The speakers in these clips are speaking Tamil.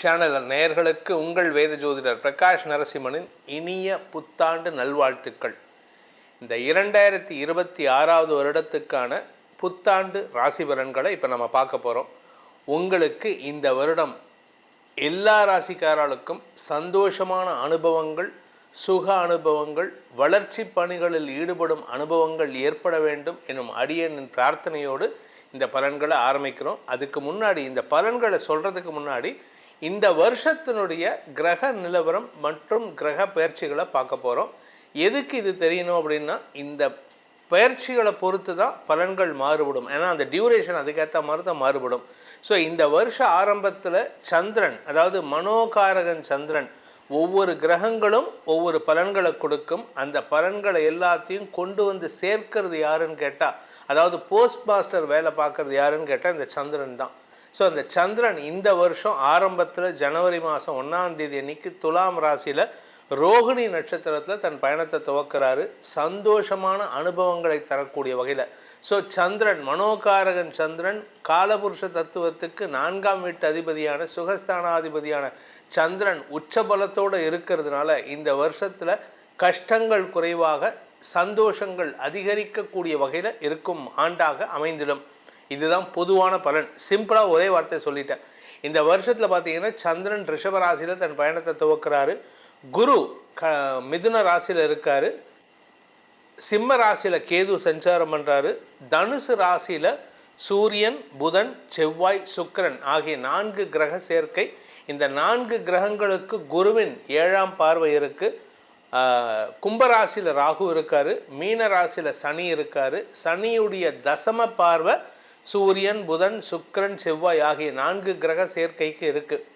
சேனல் நேயர்களுக்கு உங்கள் வேத ஜோதிடர் பிரகாஷ் நரசிம்மனின் இனிய புத்தாண்டு நல்வாழ்த்துக்கள். இந்த இரண்டாயிரத்தி இருபத்தி ஆறாவது வருடத்துக்கான புத்தாண்டு ராசி பலன்களை இப்போ நம்ம பார்க்க போகிறோம் உங்களுக்கு இந்த வருடம் எல்லா ராசிக்காரர்களுக்கும் சந்தோஷமான அனுபவங்கள் சுக அனுபவங்கள் வளர்ச்சி பணிகளில் ஈடுபடும் அனுபவங்கள் ஏற்பட வேண்டும் எனும் அடியனின் பிரார்த்தனையோடு இந்த பலன்களை ஆரம்பிக்கிறோம். அதுக்கு முன்னாடி இந்த பலன்களை சொல்கிறதுக்கு முன்னாடி இந்த வருஷத்தினுடைய கிரக நிலவரம் மற்றும் கிரக பயிற்சிகளை பார்க்க போகிறோம் எதுக்கு இது தெரியணும் அப்படின்னா இந்த பயிற்சிகளை பொறுத்து தான் பலன்கள் மாறுபடும். ஏன்னா அந்த டியூரேஷன் அதுக்கேற்ற மாதிரி தான் மாறுபடும். ஸோ இந்த வருஷ ஆரம்பத்தில் சந்திரன் அதாவது மனோகாரகன் சந்திரன் ஒவ்வொரு கிரகங்களும் ஒவ்வொரு பலன்களை கொடுக்கும். அந்த பலன்களை எல்லாத்தையும் கொண்டு வந்து சேர்க்கிறது யாருன்னு கேட்டால் அதாவது போஸ்ட் மாஸ்டர் வேலை பார்க்கறது யாருன்னு கேட்டால் இந்த சந்திரன் தான். ஸோ அந்த சந்திரன் இந்த வருஷம் ஆரம்பத்தில் ஜனவரி மாதம் ஒன்றாம் தேதி அன்னைக்கு துலாம் ராசியில் ரோகிணி நட்சத்திரத்தில் தன் பயணத்தை துவக்கிறாரு. சந்தோஷமான அனுபவங்களை தரக்கூடிய வகையில். ஸோ சந்திரன் மனோகாரகன் சந்திரன் காலபுருஷ தத்துவத்துக்கு நான்காம் வீட்டு அதிபதியான சுகஸ்தானாதிபதியான சந்திரன் உச்சபலத்தோடு இருக்கிறதுனால இந்த வருஷத்தில் கஷ்டங்கள் குறைவாக சந்தோஷங்கள் அதிகரிக்கக்கூடிய வகையில் இருக்கும் ஆண்டாக அமைந்திடும். இதுதான் பொதுவான பலன். சிம்பிளாக ஒரே வார்த்தையை சொல்லிட்டேன். இந்த வருஷத்தில் பார்த்தீங்கன்னா சந்திரன் ரிஷப ராசியில் தன் பயணத்தை துவக்கிறாரு. குரு க மிதுன ராசியில் இருக்கார். சிம்ம ராசியில் கேது சஞ்சாரம் பண்ணுறாரு தனுசு ராசியில் சூரியன் புதன் செவ்வாய் சுக்கரன் ஆகிய நான்கு கிரக சேர்க்கை. இந்த நான்கு கிரகங்களுக்கு குருவின் ஏழாம் பார்வை இருக்குது கும்பராசியில் ராகு இருக்கார். மீன ராசியில் சனி இருக்கார். சனியுடைய தசம பார்வை சூரியன் புதன் சுக்கரன் செவ்வாய் ஆகிய நான்கு கிரக சேர்க்கைக்கு இருக்குது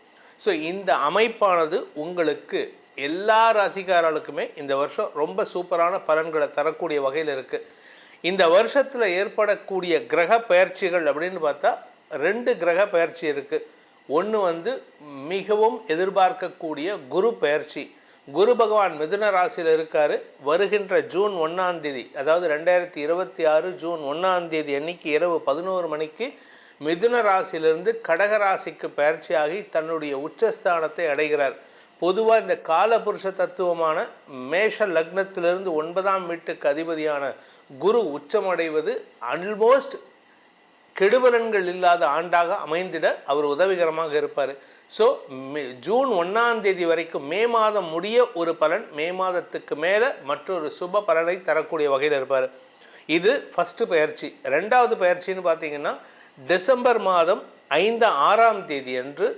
ஸோ இந்த அமைப்பானது உங்களுக்கு எல்லா ராசிக்காரர்களுக்குமே இந்த வருஷம் ரொம்ப சூப்பரான பலன்களை தரக்கூடிய வகையில் இருக்குது இந்த வருஷத்தில் ஏற்படக்கூடிய கிரக பயிற்சிகள் அப்படின்னு பார்த்தா ரெண்டு கிரக பயிற்சி இருக்குது ஒன்று வந்து மிகவும் எதிர்பார்க்கக்கூடிய குரு பயிற்சி. குரு பகவான் மிதுன ராசியில் இருக்கார். வருகின்ற ஜூன் ஒன்றாம் தேதி அதாவது ரெண்டாயிரத்தி இருபத்தி ஆறு ஜூன் ஒன்றாம் தேதி அன்னைக்கு இரவு பதினோரு மணிக்கு மிதுன ராசியிலிருந்து கடக ராசிக்கு பயிற்சியாகி தன்னுடைய உச்சஸ்தானத்தை அடைகிறார். பொதுவாக இந்த காலபுருஷ தத்துவமான மேஷ லக்னத்திலிருந்து ஒன்பதாம் வீட்டுக்கு அதிபதியான குரு உச்சமடைவது ஆல்மோஸ்ட் கெடுபலன்கள் இல்லாத ஆண்டாக அமைந்திட அவர் உதவிகரமாக இருப்பார். ஸோ ஜூன் ஒன்றாம் தேதி வரைக்கும் மே மாதம் முடிய ஒரு பலன் மே மாதத்துக்கு மேலே மற்றொரு சுப பலனை தரக்கூடிய வகையில் இருப்பார். இது ஃபஸ்ட்டு பயிற்சி. ரெண்டாவது பயிற்சின்னு பார்த்தீங்கன்னா டிசம்பர் மாதம் ஐந்து ஆறாம் தேதி அன்று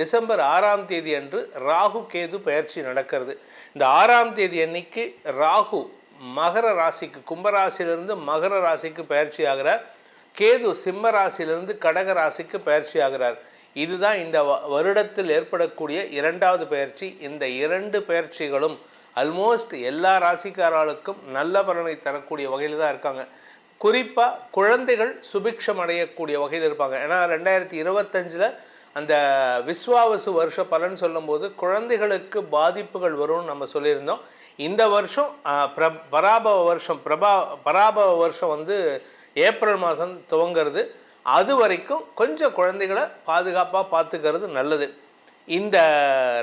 டிசம்பர் ஆறாம் தேதி அன்று ராகு கேது பயிற்சி நடக்கிறது. இந்த ஆறாம் தேதி அன்னைக்கு ராகு மகர ராசிக்கு கும்பராசிலிருந்து மகர ராசிக்கு பயிற்சி ஆகிறார். கேது சிம்ம ராசியிலிருந்து கடக ராசிக்கு பயிற்சி ஆகிறார். இதுதான் இந்த வருடத்தில் ஏற்படக்கூடிய இரண்டாவது பயிற்சி. இந்த இரண்டு பயிற்சிகளும் அல்மோஸ்ட் எல்லா ராசிக்காரர்களுக்கும் நல்ல பலனை தரக்கூடிய வகையில் தான் இருக்காங்க. குறிப்பாக குழந்தைகள் சுபிக்ஷம் அடையக்கூடிய வகையில் இருப்பாங்க. ஏன்னா ரெண்டாயிரத்தி இருபத்தஞ்சில் அந்த விஸ்வாவசு வருஷ பலன் சொல்லும்போது குழந்தைகளுக்கு பாதிப்புகள் வரும்னு நம்ம சொல்லியிருந்தோம். இந்த வருஷம் பிர பராபவ வருஷம் பிரபா பராபவ வருஷம் வந்து ஏப்ரல் மாதம் துவங்கிறது. அது வரைக்கும் கொஞ்சம் குழந்தைகளை பாதுகாப்பாக பார்த்துக்கிறது நல்லது. இந்த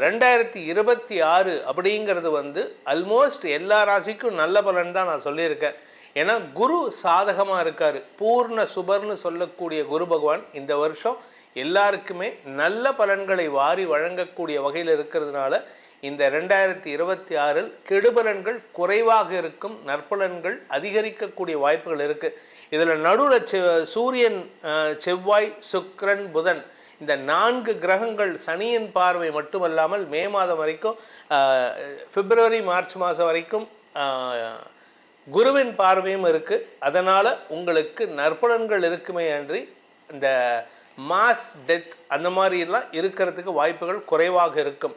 ரெண்டாயிரத்தி இருபத்தி ஆறு அப்படிங்கிறது வந்து அல்மோஸ்ட் எல்லா ராசிக்கும் நல்ல பலன் தான் நான் சொல்லியிருக்கேன். ஏன்னா குரு சாதகமாக இருக்கார். பூர்ண சுபர்னு சொல்லக்கூடிய குரு பகவான் இந்த வருஷம் எல்லாருக்குமே நல்ல பலன்களை வாரி வழங்கக்கூடிய வகையில் இருக்கிறதுனால இந்த ரெண்டாயிரத்தி இருபத்தி ஆறில் கெடுபலன்கள் குறைவாக இருக்கும் நற்பலன்கள் அதிகரிக்கக்கூடிய வாய்ப்புகள் இருக்குது இதில் நடுவில் சூரியன் செவ்வாய் சுக்ரன் புதன் இந்த நான்கு கிரகங்கள் சனியின் பார்வை மட்டுமல்லாமல் மே மாதம் வரைக்கும் பிப்ரவரி மார்ச் மாதம் வரைக்கும் குருவின் பார்வையும் இருக்குது அதனால் உங்களுக்கு நற்பலன்கள் இருக்குமே அன்றி இந்த மாஸ் டெத் அந்த மாதிரிலாம் இருக்கிறதுக்கு வாய்ப்புகள் குறைவாக இருக்கும்.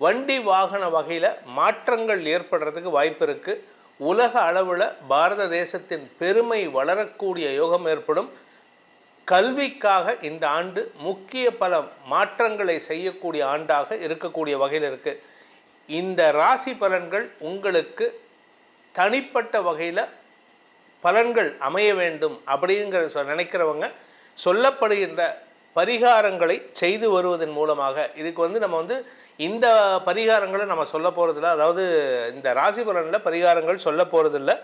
வண்டி வாகன வகையில் மாற்றங்கள் ஏற்படுறதுக்கு வாய்ப்பு இருக்குது உலக அளவில் பாரத தேசத்தின் பெருமை வளரக்கூடிய யோகம் ஏற்படும். கல்விக்காக இந்த ஆண்டு முக்கிய பல மாற்றங்களை செய்யக்கூடிய ஆண்டாக இருக்கக்கூடிய வகையில் இருக்குது இந்த ராசி பலன்கள் உங்களுக்கு தனிப்பட்ட வகையில் பலன்கள் அமைய வேண்டும் அப்படிங்கிற நினைக்கிறவங்க சொல்லப்படுகின்ற பரிகாரங்களை செய்து வருவதன் மூலமாக இதுக்கு வந்து நம்ம வந்து இந்த பரிகாரங்களை நம்ம சொல்ல போகிறதில்ல அதாவது இந்த ராசி பலனில் பரிகாரங்கள் சொல்ல போகிறதில்ல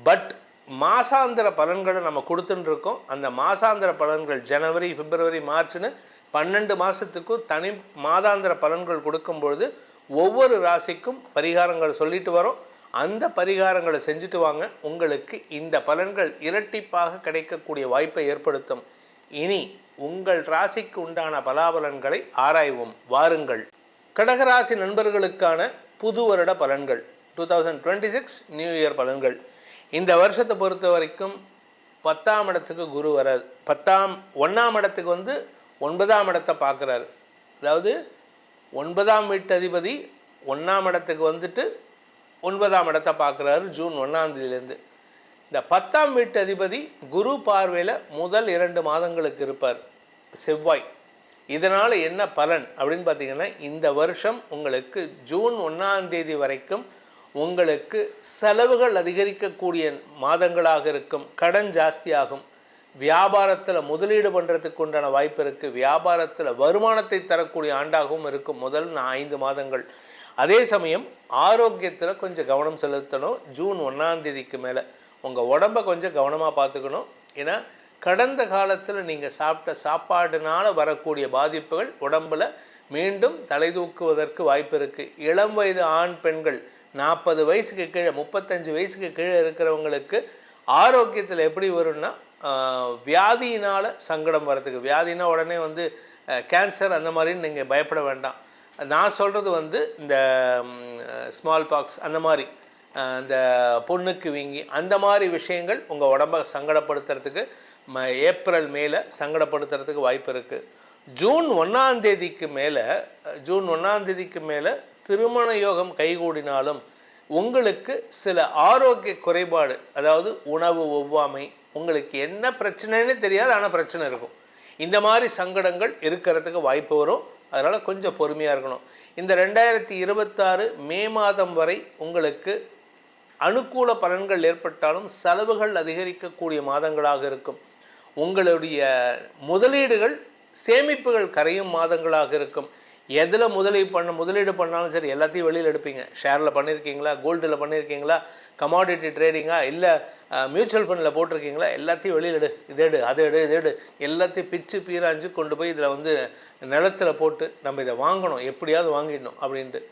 பட் மாசாந்திர பலன்களை நம்ம கொடுத்துட்டுருக்கோம் அந்த மாசாந்திர பலன்கள் ஜனவரி பிப்ரவரி மார்ச்னு பன்னெண்டு மாதத்துக்கும் தனி மாதாந்திர பலன்கள் கொடுக்கும்பொழுது ஒவ்வொரு ராசிக்கும் பரிகாரங்கள் சொல்லிட்டு வரோம். அந்த பரிகாரங்களை செஞ்சுட்டு வாங்க. உங்களுக்கு இந்த பலன்கள் இரட்டிப்பாக கிடைக்கக்கூடிய வாய்ப்பை ஏற்படுத்தும். இனி உங்கள் ராசிக்கு உண்டான பலாபலன்களை ஆராய்வோம். வாருங்கள். கடகராசி நண்பர்களுக்கான புது வருட பலன்கள். Two thousand twenty six new year பலன்கள். இந்த வருஷத்தை பொறுத்த வரைக்கும் பத்தாம் இடத்துக்கு குரு வராது பத்தாம் ஒன்றாம் இடத்துக்கு வந்து ஒன்பதாம் இடத்தை பார்க்குறாரு. அதாவது ஒன்பதாம் வீட்டு அதிபதி ஒன்றாம் இடத்துக்கு வந்துட்டு ஒன்பதாம் இடத்தை பார்க்குறாரு ஜூன் ஒன்றாம் தேதியிலேருந்து. இந்த பத்தாம் வீட்டு அதிபதி குரு பார்வையில் முதல் இரண்டு மாதங்களுக்கு இருப்பார் செவ்வாய். இதனால் என்ன பலன் அப்படின்னு பார்த்தீங்கன்னா இந்த வருஷம் உங்களுக்கு ஜூன் ஒன்றாம் தேதி வரைக்கும் உங்களுக்கு செலவுகள் அதிகரிக்கக்கூடிய மாதங்களாக இருக்கும் கடன் ஜாஸ்தியாகும். வியாபாரத்தில் முதலீடு பண்ணுறதுக்கு உண்டான வாய்ப்பு இருக்குது வியாபாரத்தில் வருமானத்தை தரக்கூடிய ஆண்டாகவும் இருக்கும் முதல் ஐந்து மாதங்கள். அதே சமயம் ஆரோக்கியத்தில் கொஞ்சம் கவனம் செலுத்தணும் ஜூன் ஒன்றாம் தேதிக்கு மேலே. உங்கள் உடம்பை கொஞ்சம் கவனமாக பார்த்துக்கணும். ஏன்னா கடந்த காலத்தில் நீங்கள் சாப்பிட்ட சாப்பாடுனால் வரக்கூடிய பாதிப்புகள் உடம்புல மீண்டும் தலை தூக்குவதற்கு வாய்ப்பு இருக்குது இளம் வயது ஆண் பெண்கள் நாற்பது வயசுக்கு கீழே முப்பத்தஞ்சு வயசுக்கு கீழே இருக்கிறவங்களுக்கு ஆரோக்கியத்தில் எப்படி வரும்னா வியாதியினால் சங்கடம் வரதுக்கு வியாதினா உடனே வந்து கேன்சர் அந்த மாதிரின்னு நீங்கள் பயப்பட வேண்டாம். நான் சொல்கிறது வந்து இந்த ஸ்மால் பாக்ஸ் அந்த மாதிரி. அந்த பொண்ணுக்கு வீங்கி அந்த மாதிரி விஷயங்கள் உங்கள் உடம்பை சங்கடப்படுத்துறதுக்கு ம ஏப்ரல் மேலே சங்கடப்படுத்துறதுக்கு வாய்ப்பு இருக்குது ஜூன் ஒன்றாந்தேதிக்கு மேலே ஜூன் ஒன்றாந்தேதிக்கு மேலே திருமண யோகம் கைகூடினாலும் உங்களுக்கு சில ஆரோக்கிய குறைபாடு அதாவது உணவு ஒவ்வாமை உங்களுக்கு என்ன பிரச்சனைன்னு தெரியாது ஆனால் பிரச்சனை இருக்கும். இந்த மாதிரி சங்கடங்கள் இருக்கிறதுக்கு வாய்ப்பு வரும். அதனால் கொஞ்சம் பொறுமையாக இருக்கணும். இந்த ரெண்டாயிரத்தி இருபத்தாறு மே மாதம் வரை உங்களுக்கு அனுகூல பலன்கள் ஏற்பட்டாலும் செலவுகள் அதிகரிக்கக்கூடிய மாதங்களாக இருக்கும். உங்களுடைய முதலீடுகள் சேமிப்புகள் கரையும் மாதங்களாக இருக்கும். எதில் முதலீடு பண்ண முதலீடு பண்ணாலும் சரி எல்லாத்தையும் வெளியில் எடுப்பீங்க. ஷேரில் பண்ணியிருக்கீங்களா கோல்டில் பண்ணியிருக்கீங்களா கமாடிட்டி ட்ரேடிங்கா? இல்லை மியூச்சுவல் ஃபண்டில் போட்டிருக்கீங்களா? எல்லாத்தையும் வெளியில் எடு. இதை எடு அதை எடு இதை எடு. எல்லாத்தையும் பிச்சு பீராஞ்சு கொண்டு போய் இதில் வந்து நிலத்துல போட்டு நம்ம இதை வாங்கணும். எப்படியாவது வாங்கிடணும் அப்படின்ட்டு.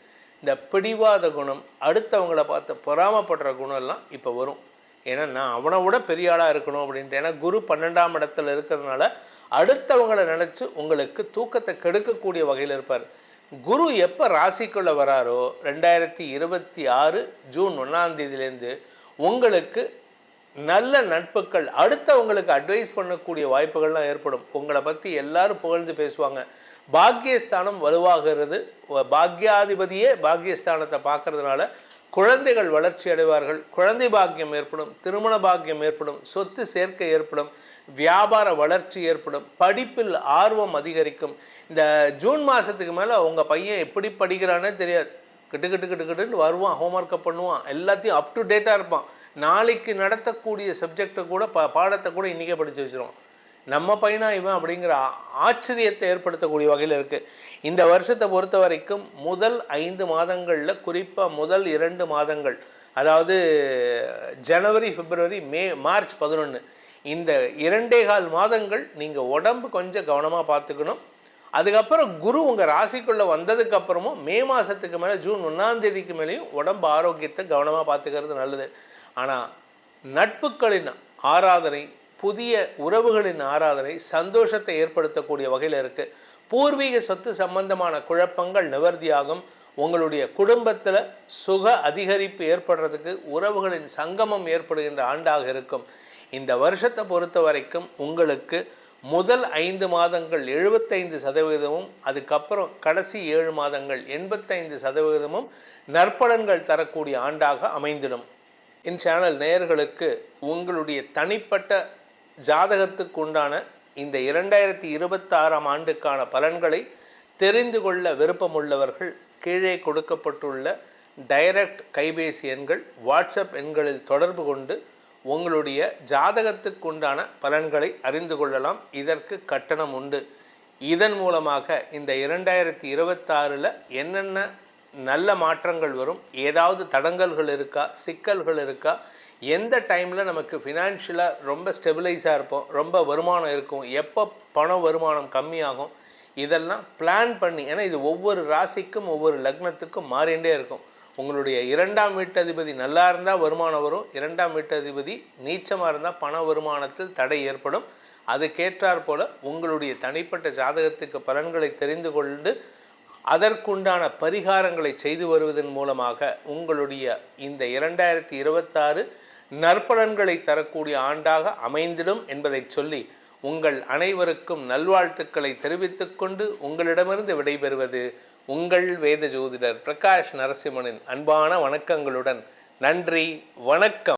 இந்த பிடிவாத குணம் அடுத்தவங்கள பார்த்து பொறாமப்படுற குணம் எல்லாம் இப்போ வரும். ஏன்னா நான் அவனை விட பெரிய ஆளாக இருக்கணும் அப்படின்ட்டு. ஏன்னா குரு பன்னெண்டாம் இடத்துல இருக்கிறதுனால அடுத்தவங்களை நினச்சி உங்களுக்கு தூக்கத்தை கெடுக்கக்கூடிய வகையில் இருப்பார். குரு எப்போ ராசிக்குள்ளே வராரோ ரெண்டாயிரத்தி இருபத்தி ஆறு ஜூன் ஒன்றாம் தேதியிலேருந்து உங்களுக்கு நல்ல நட்புகள் அடுத்தவங்களுக்கு அட்வைஸ் பண்ணக்கூடிய வாய்ப்புகள்லாம் ஏற்படும். உங்களை பற்றி எல்லாரும் புகழ்ந்து பேசுவாங்க. பாக்கியஸ்தானம் வலுவாகிறது. பாக்கியாதிபதியே பாக்யாதிபதியே பாக்கியஸ்தானத்தை பார்க்கறதுனால குழந்தைகள் வளர்ச்சி அடைவார்கள். குழந்தை பாக்கியம் ஏற்படும் திருமண பாக்கியம் ஏற்படும் சொத்து சேர்க்கை ஏற்படும் வியாபார வளர்ச்சி ஏற்படும் படிப்பில் ஆர்வம் அதிகரிக்கும். இந்த ஜூன் மாதத்துக்கு மேலே உங்கள் பையன் எப்படி படிக்கிறானே தெரியாது. கிட்டு கிட்டு கிட்டு கிட்டுன்னு வருவான் ஹோம்ஒர்க்கை பண்ணுவான். எல்லாத்தையும் அப் டு டேட்டாக இருப்பான். நாளைக்கு நடத்தக்கூடிய சப்ஜெக்டை கூட ப பாடத்தை கூட இன்றைக்கே படித்து வச்சுருவோம். நம்ம பையனா இவன் அப்படிங்கிற ஆச்சரியத்தை ஏற்படுத்தக்கூடிய வகையில் இருக்குது இந்த வருஷத்தை பொறுத்த வரைக்கும் முதல் ஐந்து மாதங்களில் குறிப்பாக முதல் இரண்டு மாதங்கள் அதாவது ஜனவரி பிப்ரவரி மே மார்ச் பதினொன்று இந்த இரண்டே கால் மாதங்கள் நீங்கள் உடம்பு கொஞ்சம் கவனமாக பார்த்துக்கணும். அதுக்கப்புறம் குரு உங்கள் ராசிக்குள்ளே வந்ததுக்கப்புறமும் மே மாதத்துக்கு மேலே ஜூன் ஒன்றாம் தேதிக்கு மேலேயும் உடம்பு ஆரோக்கியத்தை கவனமாக பார்த்துக்கிறது நல்லது. ஆனால் நட்புகளின் ஆராதனை புதிய உறவுகளின் ஆராதனை சந்தோஷத்தை ஏற்படுத்தக்கூடிய வகையில் இருக்குது பூர்வீக சொத்து சம்பந்தமான குழப்பங்கள் நிவர்த்தியாகும். உங்களுடைய குடும்பத்தில் சுக அதிகரிப்பு ஏற்படுறதுக்கு உறவுகளின் சங்கமம் ஏற்படுகின்ற ஆண்டாக இருக்கும். இந்த வருஷத்தை பொறுத்த வரைக்கும் உங்களுக்கு முதல் ஐந்து மாதங்கள் எழுபத்தைந்து சதவீதமும் அதுக்கப்புறம் கடைசி ஏழு மாதங்கள் எண்பத்தைந்து சதவீதமும் நற்பலன்கள் தரக்கூடிய ஆண்டாக அமைந்திடும். இச்சேனல் நேயர்களுக்கு உங்களுடைய தனிப்பட்ட ஜாதகத்துக்கு உண்டான இந்த இரண்டாயிரத்தி இருபத்தாறாம் ஆண்டுக்கான பலன்களை தெரிந்து கொள்ள விருப்பமுள்ளவர்கள் கீழே கொடுக்கப்பட்டுள்ள டைரக்ட் கைபேசி எண்கள் வாட்ஸ்அப் எண்களில் தொடர்பு கொண்டு உங்களுடைய ஜாதகத்துக்கு உண்டான பலன்களை அறிந்து கொள்ளலாம். இதற்கு கட்டணம் உண்டு. இதன் மூலமாக இந்த இரண்டாயிரத்தி இருபத்தாறில் என்னென்ன நல்ல மாற்றங்கள் வரும். ஏதாவது தடங்கல்கள் இருக்கா சிக்கல்கள் இருக்கா? எந்த டைமில் நமக்கு ஃபினான்ஷியலாக ரொம்ப ஸ்டெபிலைஸாக இருப்போம் ரொம்ப வருமானம் இருக்கும் எப்போ பண வருமானம் கம்மியாகும் இதெல்லாம் பிளான் பண்ணி ஏன்னா இது ஒவ்வொரு ராசிக்கும் ஒவ்வொரு லக்னத்துக்கும் மாறிண்டே இருக்கும். உங்களுடைய இரண்டாம் வீட்டதிபதி நல்லா இருந்தால் வருமானம் வரும் இரண்டாம் வீட்டதிபதி நீச்சமாக இருந்தால் பண வருமானத்தில் தடை ஏற்படும். அதுக்கேற்றாற் போல் உங்களுடைய தனிப்பட்ட ஜாதகத்துக்கு பலன்களை தெரிந்து கொண்டு அதற்குண்டான பரிகாரங்களை செய்து வருவதன் மூலமாக உங்களுடைய இந்த இரண்டாயிரத்தி இருபத்தாறு நற்பலன்களை தரக்கூடிய ஆண்டாக அமைந்திடும் என்பதை சொல்லி உங்கள் அனைவருக்கும் நல்வாழ்த்துக்களை தெரிவித்துக் கொண்டு உங்களிடமிருந்து விடைபெறுவது உங்கள் வேத ஜோதிடர் பிரகாஷ் நரசிம்மனின் அன்பான வணக்கங்களுடன் நன்றி வணக்கம்.